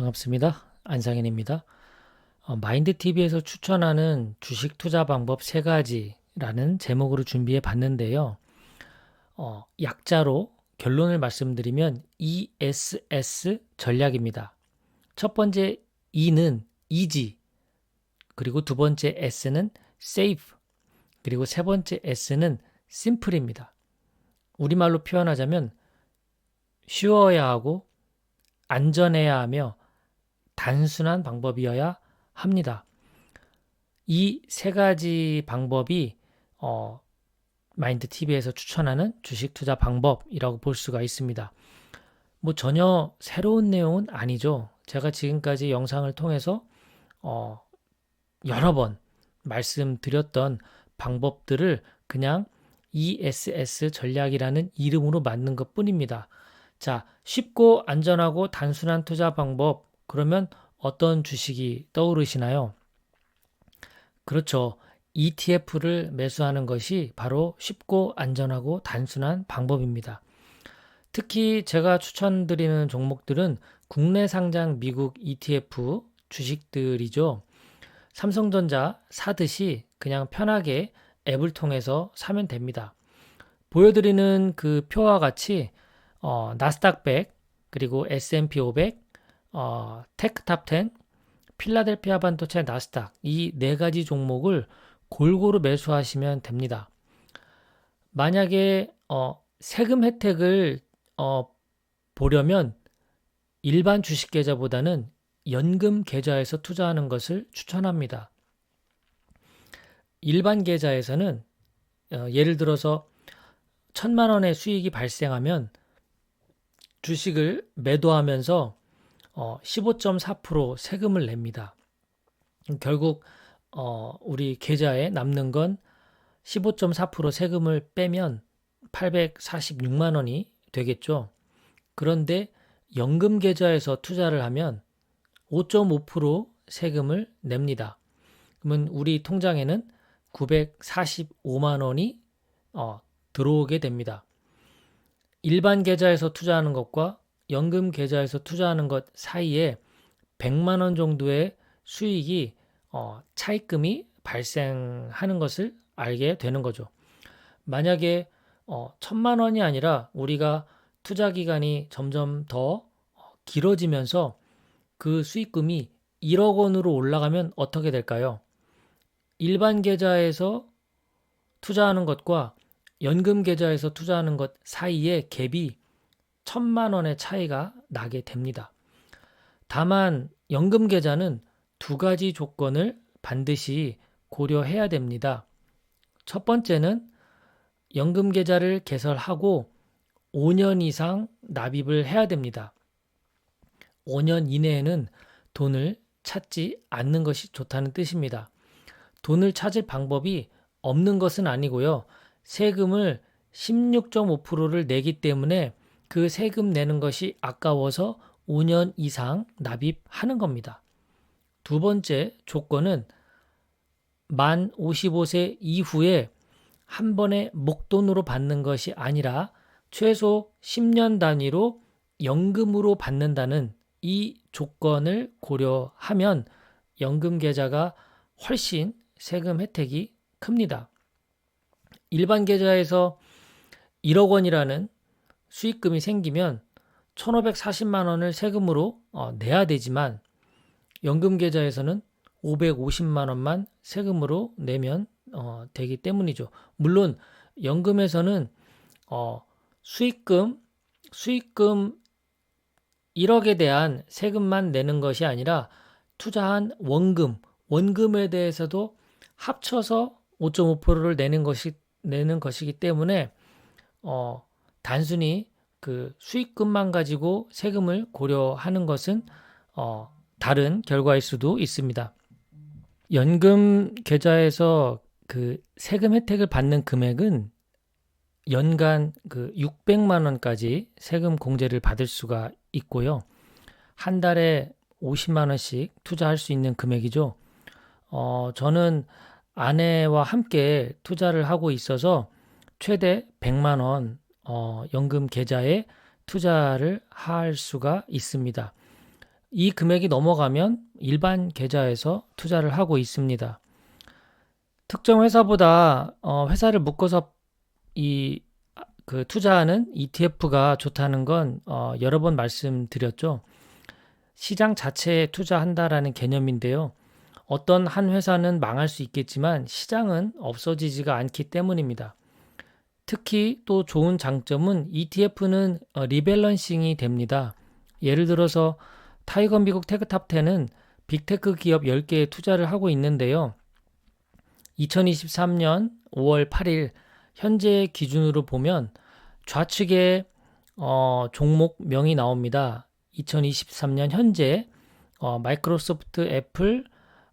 반갑습니다. 안상현입니다. 어, 마인드TV에서 추천하는 주식 투자 방법 세 가지라는 제목으로 준비해 봤는데요. 어, 약자로 결론을 말씀드리면 ESS 전략입니다. 첫 번째 E는 Easy, 그리고 두 번째 S는 Safe, 그리고 세 번째 S는 Simple입니다. 우리말로 표현하자면 쉬워야 하고 안전해야 하며 단순한 방법이어야 합니다. 이 세 가지 방법이 어, 마인드 TV에서 추천하는 주식 투자 방법이라고 볼 수가 있습니다. 뭐 전혀 새로운 내용은 아니죠. 제가 지금까지 영상을 통해서 어, 여러 번 말씀드렸던 방법들을 그냥 ESS 전략이라는 이름으로 만든 것 뿐입니다. 자, 쉽고 안전하고 단순한 투자 방법. 그러면 어떤 주식이 떠오르시나요? 그렇죠. ETF를 매수하는 것이 바로 쉽고 안전하고 단순한 방법입니다. 특히 제가 추천드리는 종목들은 국내 상장 미국 ETF 주식들이죠. 삼성전자 사듯이 그냥 편하게 앱을 통해서 사면 됩니다. 보여드리는 그 표와 같이 어, 나스닥 100 그리고 S&P 500 어, 테크탑 10 필라델피아 반도체 나스닥 이 네 가지 종목을 골고루 매수하시면 됩니다. 만약에 어, 세금 혜택을 어, 보려면 일반 주식 계좌보다는 연금 계좌에서 투자하는 것을 추천합니다. 일반 계좌에서는 어, 예를 들어서 천만 원의 수익이 발생하면 주식을 매도하면서 어, 15.4% 세금을 냅니다. 결국 어, 우리 계좌에 남는 건 15.4% 세금을 빼면 846만 원이 되겠죠. 그런데 연금 계좌에서 투자를 하면 5.5% 세금을 냅니다. 그러면 우리 통장에는 945만 원이 어, 들어오게 됩니다. 일반 계좌에서 투자하는 것과 연금 계좌에서 투자하는 것 사이에 100만 원 정도의 수익이 어, 차입금이 발생하는 것을 알게 되는 거죠. 만약에 어, 천만 원이 아니라 우리가 투자 기간이 점점 더 어, 길어지면서 그 수익금이 1억 원으로 올라가면 어떻게 될까요? 일반 계좌에서 투자하는 것과 연금 계좌에서 투자하는 것 사이에 갭이 천만 원의 차이가 나게 됩니다. 다만 연금 계좌는 두 가지 조건을 반드시 고려해야 됩니다. 첫 번째는 연금 계좌를 개설하고 5년 이상 납입을 해야 됩니다. 5년 이내에는 돈을 찾지 않는 것이 좋다는 뜻입니다. 돈을 찾을 방법이 없는 것은 아니고요. 세금을 16.5%를 내기 때문에 그 세금 내는 것이 아까워서 5년 이상 납입하는 겁니다. 두 번째 조건은 만 55세 이후에 한 번에 목돈으로 받는 것이 아니라 최소 10년 단위로 연금으로 받는다는 이 조건을 고려하면 연금 계좌가 훨씬 세금 혜택이 큽니다. 일반 계좌에서 1억 원이라는 수익금이 생기면 1,540만 원을 세금으로 어, 내야 되지만 연금 계좌에서는 550만 원만 세금으로 내면 어, 되기 때문이죠. 물론 연금에서는 어, 수익금 수익금 1억에 대한 세금만 내는 것이 아니라 투자한 원금 원금에 대해서도 합쳐서 5.5%를 내는 것이 내는 것이기 때문에 어, 단순히 그 수익금만 가지고 세금을 고려하는 것은 어, 다른 결과일 수도 있습니다. 연금 계좌에서 그 세금 혜택을 받는 금액은 연간 그 600만 원까지 세금 공제를 받을 수가 있고요. 한 달에 50만 원씩 투자할 수 있는 금액이죠. 어, 저는 아내와 함께 투자를 하고 있어서 최대 100만 원 어, 연금 계좌에 투자를 할 수가 있습니다. 이 금액이 넘어가면 일반 계좌에서 투자를 하고 있습니다. 특정 회사보다 어, 회사를 묶어서 이 그 투자하는 ETF가 좋다는 건 어, 여러 번 말씀드렸죠. 시장 자체에 투자한다라는 개념인데요. 어떤 한 회사는 망할 수 있겠지만 시장은 없어지지가 않기 때문입니다. 특히 또 좋은 장점은 ETF는 어, 리밸런싱이 됩니다. 예를 들어서 타이거 미국 테크탑 10은 빅테크 기업 10개에 투자를 하고 있는데요. 2023년 5월 8일 현재 기준으로 보면 좌측에 어, 종목명이 나옵니다. 2023년 현재 어, 마이크로소프트, 애플,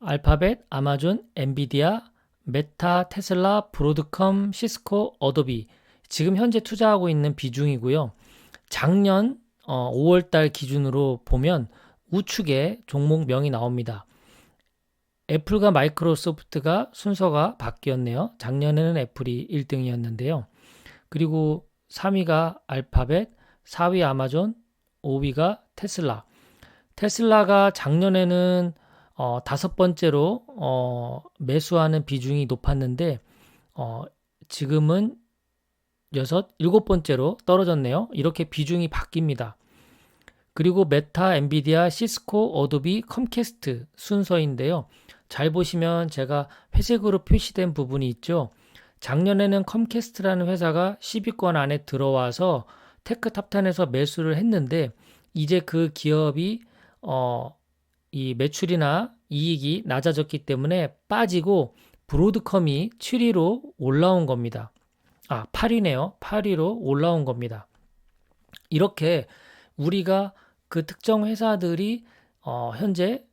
알파벳, 아마존, 엔비디아, 메타, 테슬라, 브로드컴, 시스코, 어도비 지금 현재 투자하고 있는 비중이고요. 작년 어, 5월달 기준으로 보면 우측에 종목명이 나옵니다. 애플과 마이크로소프트가 순서가 바뀌었네요. 작년에는 애플이 1등이었는데요. 그리고 3위가 알파벳, 4위 아마존, 5위가 테슬라. 테슬라가 작년에는 어, 다섯 번째로 어, 매수하는 비중이 높았는데 어, 지금은 여섯, 일곱 번째로 떨어졌네요. 이렇게 비중이 바뀝니다. 그리고 메타, 엔비디아, 시스코, 어도비, 컴캐스트 순서인데요. 잘 보시면 제가 회색으로 표시된 부분이 있죠. 작년에는 컴캐스트라는 회사가 10위권 안에 들어와서 테크 탑10에서 매수를 했는데 이제 그 기업이 어, 이 매출이나 이익이 낮아졌기 때문에 빠지고 브로드컴이 7위로 올라온 겁니다. 아, 8위네요. 8위로 올라온 겁니다. 이렇게 우리가 그 특정 회사들이 어, 현재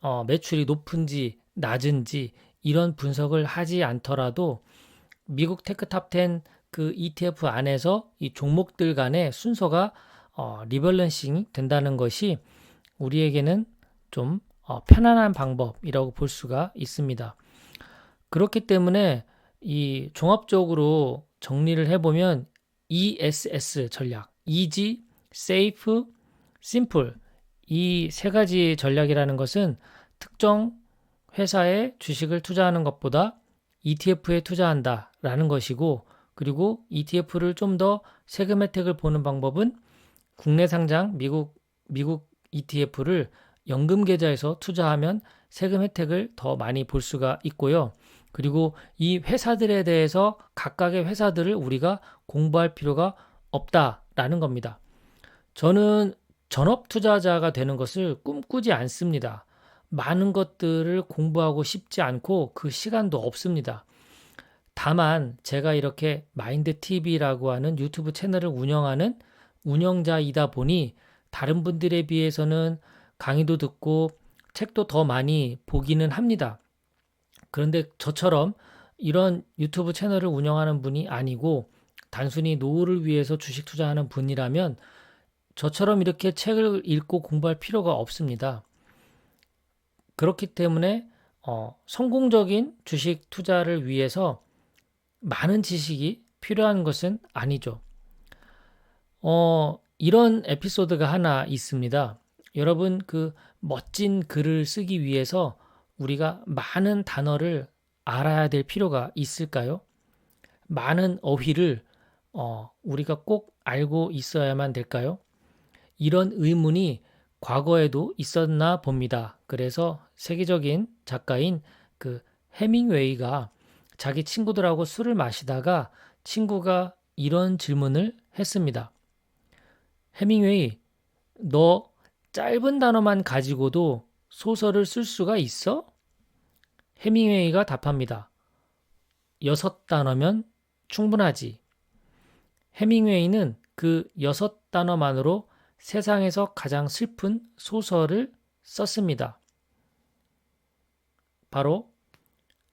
어, 매출이 높은지 낮은지 이런 분석을 하지 않더라도 미국 테크 탑 10 그 ETF 안에서 이 종목들 간의 순서가 어, 리밸런싱 된다는 것이 우리에게는 좀 어, 편안한 방법이라고 볼 수가 있습니다. 그렇기 때문에 이 종합적으로 정리를 해보면 ESS 전략, Easy, Safe, Simple 이 세 가지 전략이라는 것은 특정 회사에 주식을 투자하는 것보다 ETF에 투자한다 라는 것이고 그리고 ETF를 좀 더 세금 혜택을 보는 방법은 국내 상장 미국 미국 ETF를 연금 계좌에서 투자하면 세금 혜택을 더 많이 볼 수가 있고요. 그리고 이 회사들에 대해서 각각의 회사들을 우리가 공부할 필요가 없다라는 겁니다. 저는 전업 투자자가 되는 것을 꿈꾸지 않습니다. 많은 것들을 공부하고 싶지 않고 그 시간도 없습니다. 다만 제가 이렇게 마인드 TV라고 하는 유튜브 채널을 운영하는 운영자이다 보니 다른 분들에 비해서는 강의도 듣고 책도 더 많이 보기는 합니다. 그런데 저처럼 이런 유튜브 채널을 운영하는 분이 아니고 단순히 노후를 위해서 주식 투자하는 분이라면 저처럼 이렇게 책을 읽고 공부할 필요가 없습니다. 그렇기 때문에 어, 성공적인 주식 투자를 위해서 많은 지식이 필요한 것은 아니죠. 어, 이런 에피소드가 하나 있습니다. 여러분 그 멋진 글을 쓰기 위해서 우리가 많은 단어를 알아야 될 필요가 있을까요? 많은 어휘를 어, 우리가 꼭 알고 있어야만 될까요? 이런 의문이 과거에도 있었나 봅니다. 그래서 세계적인 작가인 그 해밍웨이가 자기 친구들하고 술을 마시다가 친구가 이런 질문을 했습니다. 해밍웨이, 너 짧은 단어만 가지고도 소설을 쓸 수가 있어? 해밍웨이가 답합니다. 여섯 단어면 충분하지. 해밍웨이는 그 여섯 단어만으로 세상에서 가장 슬픈 소설을 썼습니다. 바로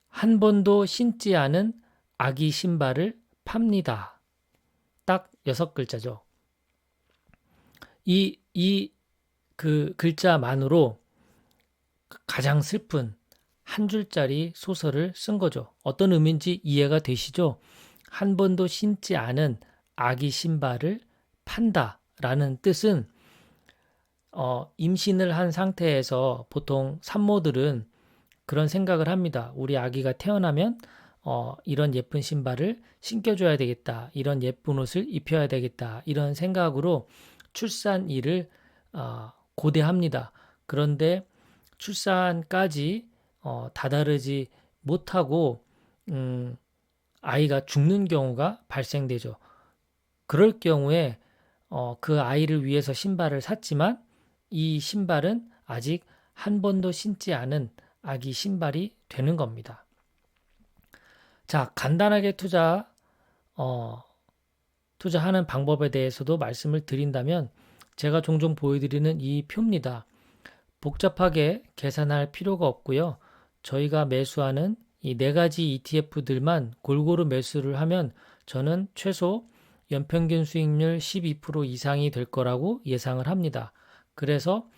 한 번도 신지 않은 아기 신발을 팝니다. 딱 여섯 글자죠. 이, 이, 그 글자만으로 가장 슬픈 한 줄짜리 소설을 쓴 거죠. 어떤 의미인지 이해가 되시죠? 한 번도 신지 않은 아기 신발을 판다 라는 뜻은 어, 임신을 한 상태에서 보통 산모들은 그런 생각을 합니다. 우리 아기가 태어나면 어, 이런 예쁜 신발을 신겨줘야 되겠다. 이런 예쁜 옷을 입혀야 되겠다. 이런 생각으로 출산 일을 어, 고대합니다. 그런데 출산까지 어, 다다르지 못하고 음, 아이가 죽는 경우가 발생되죠. 그럴 경우에 어, 그 아이를 위해서 신발을 샀지만 이 신발은 아직 한 번도 신지 않은 아기 신발이 되는 겁니다. 자, 간단하게 투자, 어, 투자하는 방법에 대해서도 말씀을 드린다면 제가 종종 보여드리는 이 표입니다. 복잡하게 계산할 필요가 없고요. 저희가 매수하는 이 네 가지 ETF들만 골고루 매수를 하면 저는 최소 연평균 수익률 12% 이상이 될 거라고 예상을 합니다. 그래서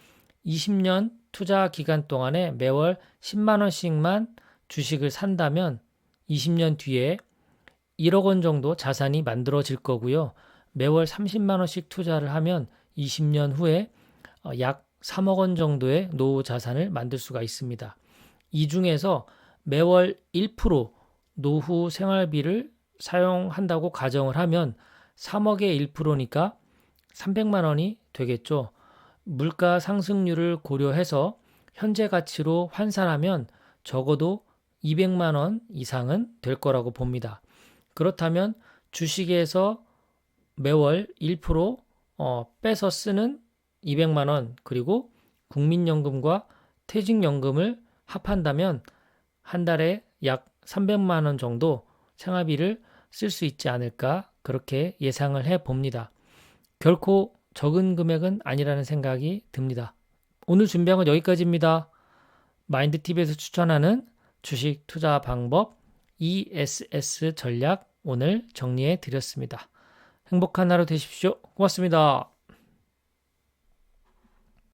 20년 투자 기간 동안에 매월 10만 원씩만 주식을 산다면 20년 뒤에 1억 원 정도 자산이 만들어질 거고요. 매월 30만 원씩 투자를 하면 20년 후에 어, 약 3억 원 정도의 노후 자산을 만들 수가 있습니다. 이 중에서 매월 1% 노후 생활비를 사용한다고 가정을 하면 3억의 1%니까 300만 원이 되겠죠. 물가 상승률을 고려해서 현재 가치로 환산하면 적어도 200만 원 이상은 될 거라고 봅니다. 그렇다면 주식에서 매월 1% 어, 빼서 쓰는 200만 원 그리고 국민연금과 퇴직연금을 합한다면 한 달에 약 300만 원 정도 생활비를 쓸 수 있지 않을까 그렇게 예상을 해 봅니다. 결코 적은 금액은 아니라는 생각이 듭니다. 오늘 준비한 건 여기까지입니다. 마인드TV에서 추천하는 주식 투자 방법 ESS 전략 오늘 정리해 드렸습니다. 행복한 하루 되십시오. 고맙습니다.